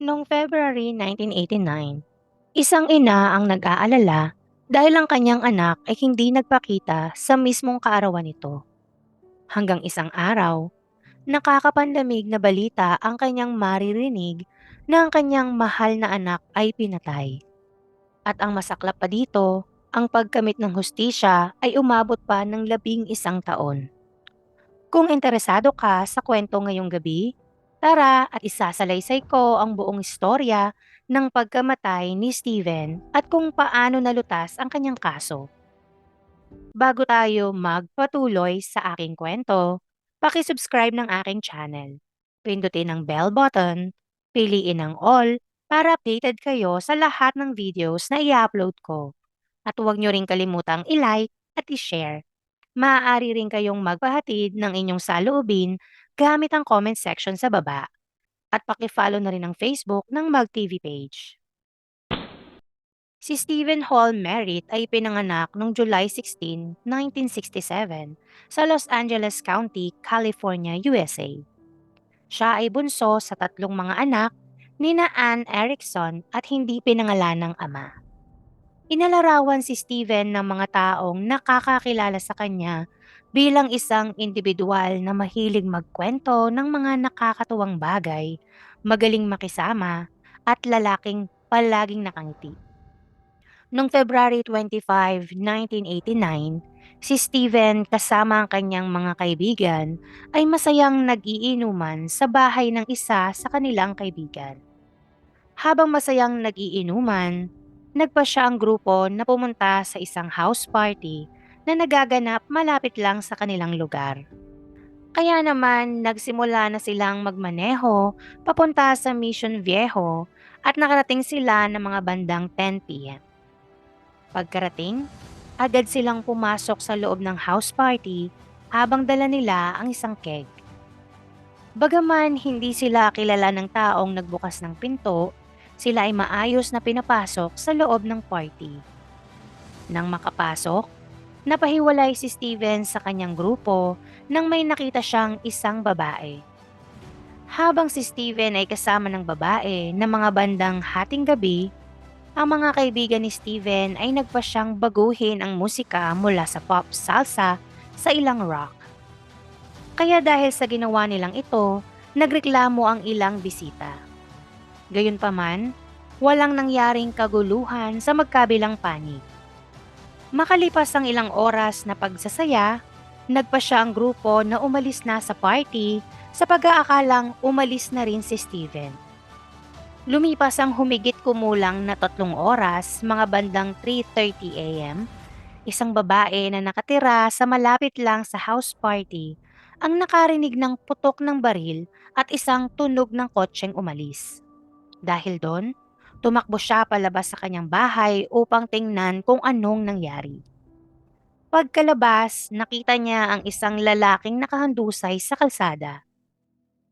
Noong February 1989, isang ina ang nag-aalala dahil ang kanyang anak ay hindi nagpakita sa mismong kaarawan nito. Hanggang isang araw, nakakapandamig na balita ang kanyang maririnig na ang kanyang mahal na anak ay pinatay. At ang masaklap pa dito, ang pagkamit ng hustisya ay umabot pa ng labing isang taon. Kung interesado ka sa kwento ngayong gabi, tara at isasalaysay ko ang buong istorya ng pagkamatay ni Steven at kung paano nalutas ang kanyang kaso. Bago tayo magpatuloy sa aking kwento, pakisubscribe ng aking channel. Pindutin ang bell button, piliin ang all para updated kayo sa lahat ng videos na i-upload ko. At huwag nyo rin kalimutang i-like at i-share. Maaari rin kayong magpahatid ng inyong saloobin gamit ang comment section sa baba. At pakifollow na rin ang Facebook ng MagTV page. Si Stephen Hall Merritt ay pinanganak noong July 16, 1967 sa Los Angeles County, California, USA. Siya ay bunso sa tatlong mga anak ni na Ann Erickson at hindi pinangalan ng ama. Inalarawan si Steven ng mga taong nakakakilala sa kanya bilang isang individual na mahilig magkwento ng mga nakakatuwang bagay, magaling makisama, at lalaking palaging nakangiti. Noong February 25, 1989, si Steven kasama ang kanyang mga kaibigan ay masayang nag-iinuman sa bahay ng isa sa kanilang kaibigan. Habang masayang nag-iinuman, nagpa siya ang grupo na pumunta sa isang house party na nagaganap malapit lang sa kanilang lugar. Kaya naman nagsimula na silang magmaneho papunta sa Mission Viejo at nakarating sila ng mga bandang 10 p.m. Pagkarating, agad silang pumasok sa loob ng house party habang dala nila ang isang keg. Bagaman hindi sila kilala ng taong nagbukas ng pinto, sila ay maayos na pinapasok sa loob ng party. Nang makapasok, napahiwalay si Steven sa kanyang grupo nang may nakita siyang isang babae. Habang si Steven ay kasama ng babae na mga bandang hating gabi, ang mga kaibigan ni Steven ay nagpa siyang baguhin ang musika mula sa pop salsa sa ilang rock. Kaya dahil sa ginawa nilang ito, nagreklamo ang ilang bisita. Gayunpaman, walang nangyaring kaguluhan sa magkabilang panig. Makalipas ang ilang oras na pagsasaya, nagpa siya ang grupo na umalis na sa party sa pag-aakalang umalis na rin si Steven. Lumipas ang humigit kumulang na tatlong oras, mga bandang 3.30 a.m., isang babae na nakatira sa malapit lang sa house party ang nakarinig ng putok ng baril at isang tunog ng kotseng umalis. Dahil doon, tumakbo siya palabas sa kanyang bahay upang tingnan kung anong nangyari. Pagkalabas, nakita niya ang isang lalaking nakahandusay sa kalsada.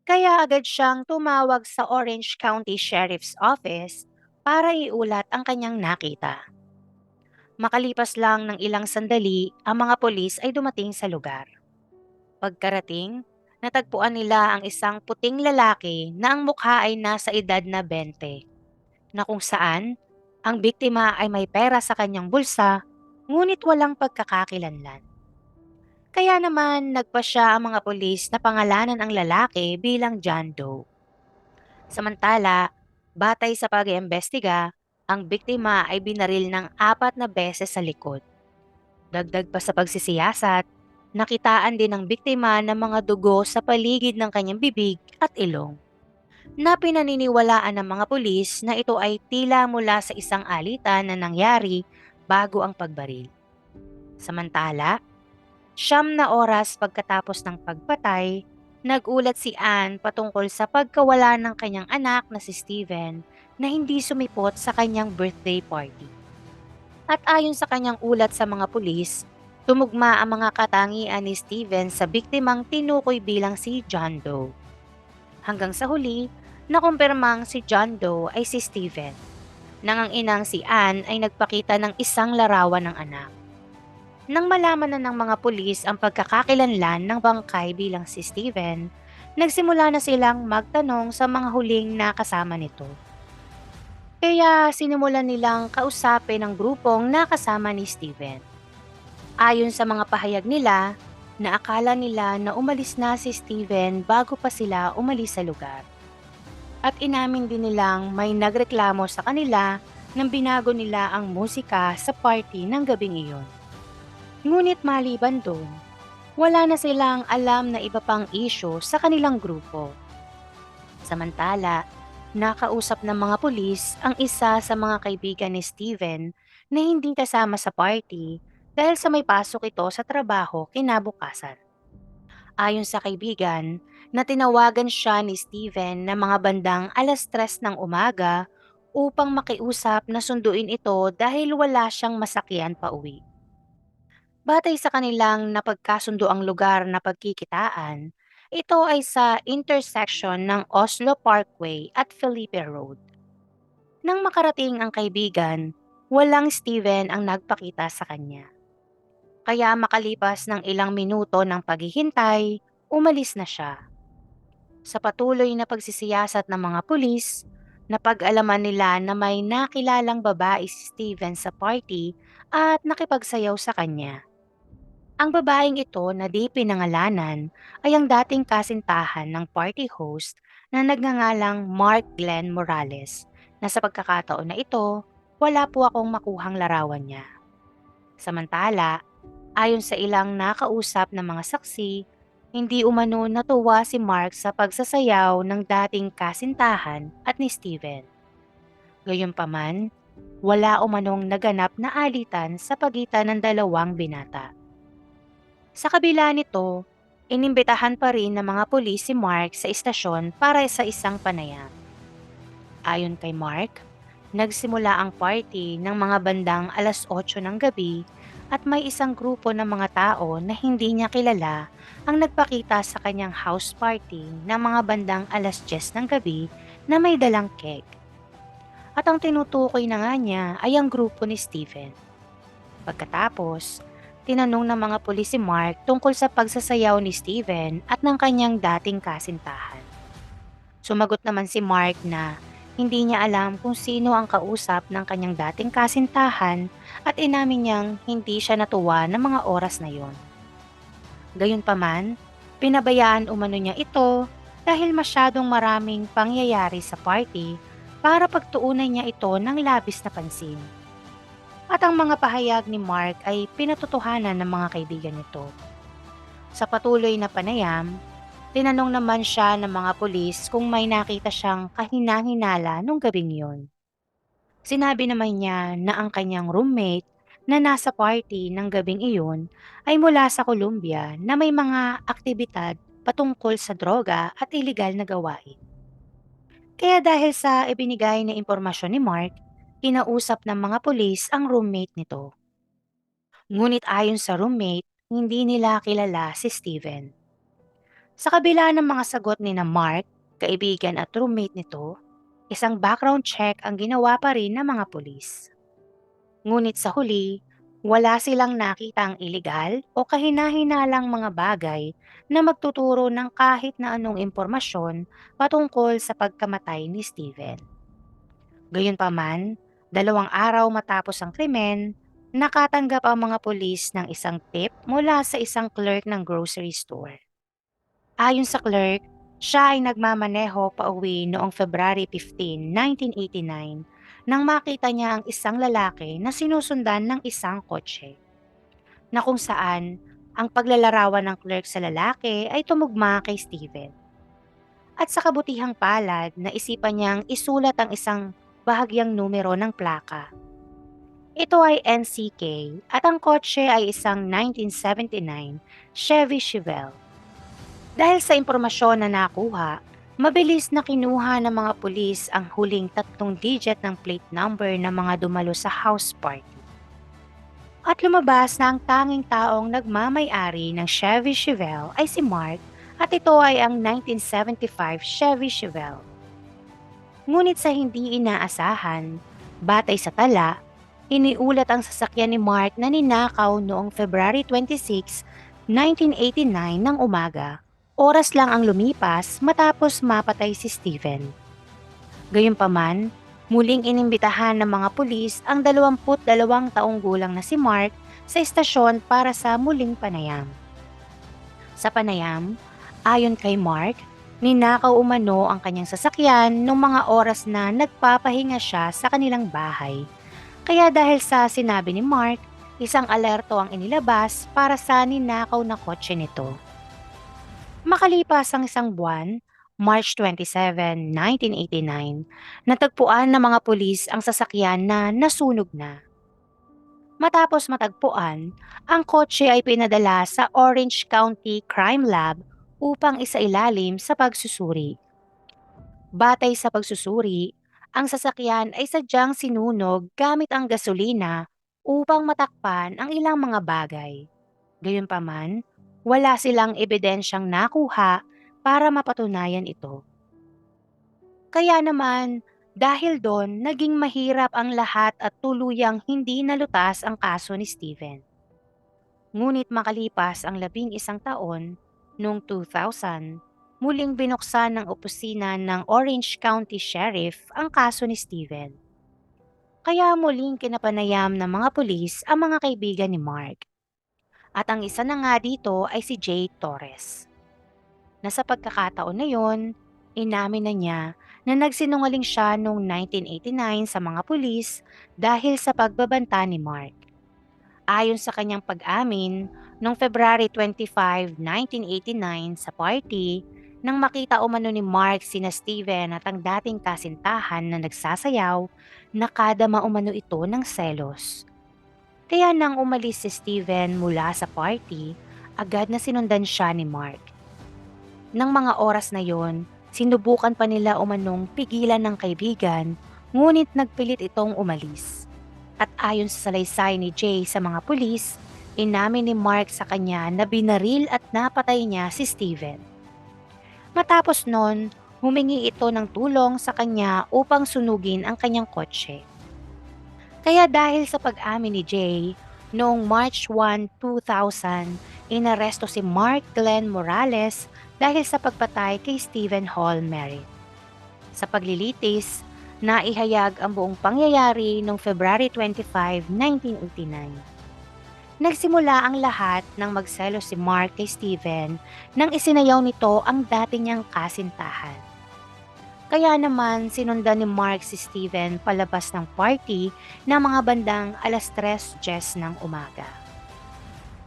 Kaya agad siyang tumawag sa Orange County Sheriff's Office para iulat ang kanyang nakita. Makalipas lang ng ilang sandali, ang mga polis ay dumating sa lugar. Pagkarating, natagpuan nila ang isang puting lalaki na ang mukha ay nasa edad na 20, na kung saan ang biktima ay may pera sa kanyang bulsa ngunit walang pagkakakilanlan. Kaya naman nagpa siya ang mga pulis na pangalanan ang lalaki bilang John Doe. Samantala, batay sa pag-iimbestiga, ang biktima ay binaril ng apat na beses sa likod. Dagdag pa sa pagsisiyasat, nakitaan din ng biktima ng mga dugo sa paligid ng kanyang bibig at ilong. Na pinaniniwalaan ng mga pulis na ito ay tila mula sa isang alitan na nangyari bago ang pagbaril. Samantala, Siyam na oras pagkatapos ng pagpatay, nagulat si Anne patungkol sa pagkawala ng kanyang anak na si Steven na hindi sumipot sa kanyang birthday party. At ayon sa kanyang ulat sa mga pulis, tumugma ang mga katangian ni Steven sa biktimang tinukoy bilang si John Doe. Hanggang sa huli, nakumpirmang si John Doe ay si Steven. Nang ang inang si Anne ay nagpakita ng isang larawan ng anak. Nang malaman na ng mga pulis ang pagkakakilanlan ng bangkay bilang si Steven, nagsimula na silang magtanong sa mga huling nakasama nito. Kaya sinimulan nilang kausapin ang grupong nakasama ni Steven. Ayon sa mga pahayag nila, na akala nila na umalis na si Steven bago pa sila umalis sa lugar. At inamin din nilang may nagreklamo sa kanila nang binago nila ang musika sa party ng gabing iyon. Ngunit maliban doon, wala na silang alam na iba pang issue sa kanilang grupo. Samantala, nakausap ng mga pulis ang isa sa mga kaibigan ni Steven na hindi kasama sa party dahil sa may pasok ito sa trabaho kinabukasan. Ayon sa kaibigan, na tinawagan siya ni Steven na mga bandang alas tres ng umaga upang makiusap na sunduin ito dahil wala siyang masakyan pa uwi. Batay sa kanilang napagkasundo ang lugar na pagkikitaan, ito ay sa intersection ng Oslo Parkway at Felipe Road. Nang makarating ang kaibigan, walang Steven ang nagpakita sa kanya. Kaya makalipas ng ilang minuto ng paghihintay, umalis na siya. Sa patuloy na pagsisiyasat ng mga pulis, napag-alaman nila na may nakilalang babae si Steven sa party at nakipagsayaw sa kanya. Ang babaeng ito na di pinangalanan ay ang dating kasintahan ng party host na nagngangalang Mark Glenn Morales na sa pagkakataon na ito, wala po akong makuhang larawan niya. Samantala, ayon sa ilang nakausap ng mga saksi, hindi umano natuwa si Mark sa pagsasayaw ng dating kasintahan at ni Steven. Gayunpaman, wala umanong naganap na alitan sa pagitan ng dalawang binata. Sa kabila nito, inimbitahan pa rin ng mga pulis si Mark sa istasyon para sa isang panayam. Ayon kay Mark, nagsimula ang party ng mga bandang alas 8 ng gabi at may isang grupo ng mga tao na hindi niya kilala ang nagpakita sa kanyang house party ng mga bandang alas 10 ng gabi na may dalang keg. At ang tinutukoy na nga niya ay ang grupo ni Stephen. Pagkatapos, tinanong ng mga pulis si Mark tungkol sa pagsasayaw ni Steven at ng kanyang dating kasintahan. Sumagot naman si Mark na hindi niya alam kung sino ang kausap ng kanyang dating kasintahan at inamin niyang hindi siya natuwa ng mga oras na yon. Gayunpaman, pinabayaan umano niya ito dahil masyadong maraming pangyayari sa party para pagtuunan niya ito ng labis na pansin at ang mga pahayag ni Mark ay pinatotohanan ng mga kaibigan nito. Sa patuloy na panayam, tinanong naman siya ng mga pulis kung may nakita siyang kahinahinala nung gabing yon. Sinabi naman niya na ang kanyang roommate na nasa party ng gabing iyon ay mula sa Colombia na may mga aktibidad patungkol sa droga at ilegal na gawain. Kaya dahil sa ibinigay na impormasyon ni Mark, kinausap ng mga pulis ang roommate nito. Ngunit ayon sa roommate, hindi nila kilala si Steven. Sa kabila ng mga sagot ni na Mark, kaibigan at roommate nito, isang background check ang ginawa pa rin ng mga pulis. Ngunit sa huli, wala silang nakitang iligal o kahinahinalang mga bagay na magtuturo ng kahit na anong impormasyon patungkol sa pagkamatay ni Steven. Gayunpaman, Dalawang araw matapos ang krimen, nakatanggap ang mga pulis ng isang tip mula sa isang clerk ng grocery store. Ayon sa clerk, siya ay nagmamaneho pa uwi noong February 15, 1989 nang makita niya ang isang lalaki na sinusundan ng isang kotse. Na kung saan, ang paglalarawan ng clerk sa lalaki ay tumugma kay Steven. At sa kabutihang palad, naisipan niyang isulat ang isang bahagyang numero ng plaka. Ito ay NCK at ang kotse ay isang 1979 Chevy Chevelle. Dahil sa impormasyon na nakuha, mabilis na kinuha ng mga pulis ang huling tatlong digit ng plate number ng mga dumalo sa house party. At lumabas na ang tanging taong nagmamay-ari ng Chevy Chevelle ay si Mark at ito ay ang 1975 Chevy Chevelle. Ngunit sa hindi inaasahan, batay sa tala, iniulat ang sasakyan ni Mark na ninakaw noong February 26, 1989 ng umaga oras lang ang lumipas matapos mapatay si Steven. Gayunpaman, muling inimbitahan ng mga pulis ang 22 taong gulang na si Mark sa istasyon para sa muling panayam. Sa panayam, ayon kay Mark, ninakaw umano ang kanyang sasakyan noong mga oras na nagpapahinga siya sa kanilang bahay. Kaya dahil sa sinabi ni Mark, isang alerto ang inilabas para sa ninakaw na kotse nito. Makalipas ang isang buwan, March 27, 1989, natagpuan ng mga pulis ang sasakyan na nasunog na. Matapos matagpuan, ang kotse ay pinadala sa Orange County Crime Lab upang isailalim sa pagsusuri. Batay sa pagsusuri, ang sasakyan ay sadyang sinunog gamit ang gasolina upang matakpan ang ilang mga bagay. Gayunpaman, wala silang ebidensyang nakuha para mapatunayan ito. Kaya naman, dahil doon, naging mahirap ang lahat at tuluyang hindi nalutas ang kaso ni Steven. Ngunit makalipas ang labing isang taon, noong 2000, muling binuksan ng opisina ng Orange County Sheriff ang kaso ni Steven. Kaya muling kinapanayam ng mga pulis ang mga kaibigan ni Mark. At ang isa na nga dito ay si Jay Torres. Na sa pagkakataon na yon, inamin na niya na nagsinungaling siya noong 1989 sa mga pulis dahil sa pagbabanta ni Mark. Ayon sa kanyang pag-amin, noong February 25, 1989 sa party, nang makita umano ni Mark sina Steven at ang dating kasintahan na nagsasayaw, nakadama umano ito ng selos. Kaya nang umalis si Steven mula sa party, agad na sinundan siya ni Mark. Nang mga oras na yon, Sinubukan pa nila umanong pigilan ng kaibigan, ngunit nagpilit itong umalis. At ayon sa salaysay ni Jay sa mga pulis, inamin ni Mark sa kanya na binaril at napatay niya si Steven. Matapos nun, humingi ito ng tulong sa kanya upang sunugin ang kanyang kotse. Kaya dahil sa pag-amin ni Jay, noong March 1, 2000, inaresto si Mark Glenn Morales dahil sa pagpatay kay Stephen Hall Merritt. Sa paglilitis, naihayag ang buong pangyayari noong February 25, 1989. Nagsimula ang lahat ng magselo si Mark kay Stephen nang isinayaw nito ang dati niyang kasintahan. Kaya naman sinundan ni Mark si Stephen palabas ng party ng mga bandang alas 3.10 ng umaga.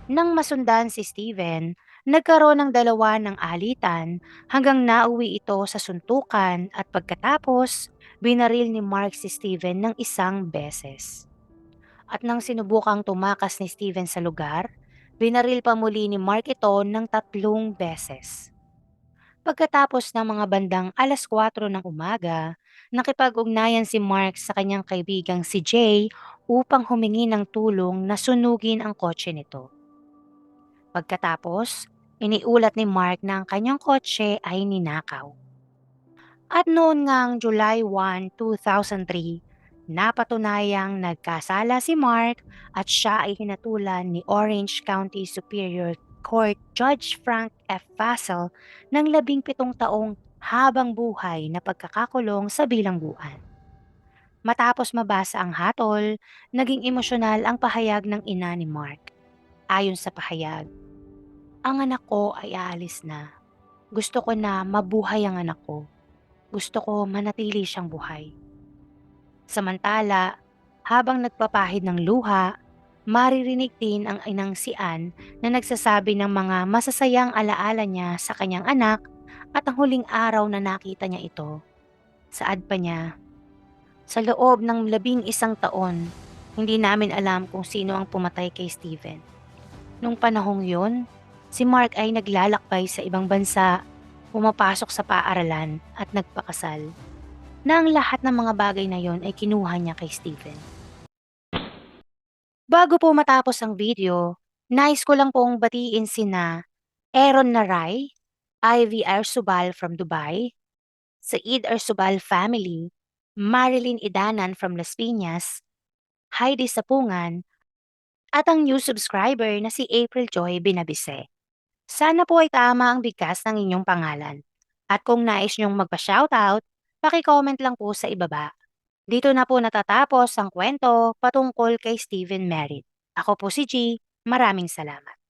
Nang masundan si Stephen, Nagkaroon ng dalawa ng alitan hanggang nauwi ito sa suntukan at pagkatapos, binaril ni Mark si Steven ng isang beses. At nang sinubukang tumakas ni Steven sa lugar, binaril pa muli ni Mark ito ng tatlong beses. Pagkatapos ng mga bandang alas 4 ng umaga, nakipag-ugnayan si Mark sa kanyang kaibigang si Jay upang humingi ng tulong na sunugin ang kotse nito. Pagkatapos, iniulat ni Mark na ang kanyang kotse ay ninakaw. At noon ngang July 1, 2003, napatunayang nagkasala si Mark at siya ay hinatulan ni Orange County Superior Court Judge Frank F. Fassel ng labing pitong taong habang buhay na pagkakakulong sa bilangguan. Matapos mabasa ang hatol, naging emosyonal ang pahayag ng ina ni Mark. Ayon sa pahayag, ang anak ko ay aalis na. Gusto ko na mabuhay ang anak ko. Gusto ko manatili siyang buhay. Samantala, habang nagpapahid ng luha, maririnig din ang inang si Ann na nagsasabi ng mga masasayang alaala niya sa kanyang anak at ang huling araw na nakita niya ito. Saad pa niya, sa loob ng labing isang taon, hindi namin alam kung sino ang pumatay kay Steven. Nung panahong yon, Si Mark ay naglalakbay sa ibang bansa, pumapasok sa paaralan at nagpakasal. Na ang lahat ng mga bagay na yon ay kinuha niya kay Stephen. Bago po matapos ang video, nais ko lang pong batiin sina Aaron Naray, Ivy Arsubal from Dubai, Said Arsubal family, Marilyn Idanan from Las Piñas, Heidi Sapungan, at ang new subscriber na si April Joy Binabise. Sana po ay tama ang bigkas ng inyong pangalan. At kung nais niyong magpa-shoutout, paki-comment lang po sa ibaba. Dito na po natatapos ang kwento patungkol kay Stephen Merritt. Ako po si G. Maraming salamat.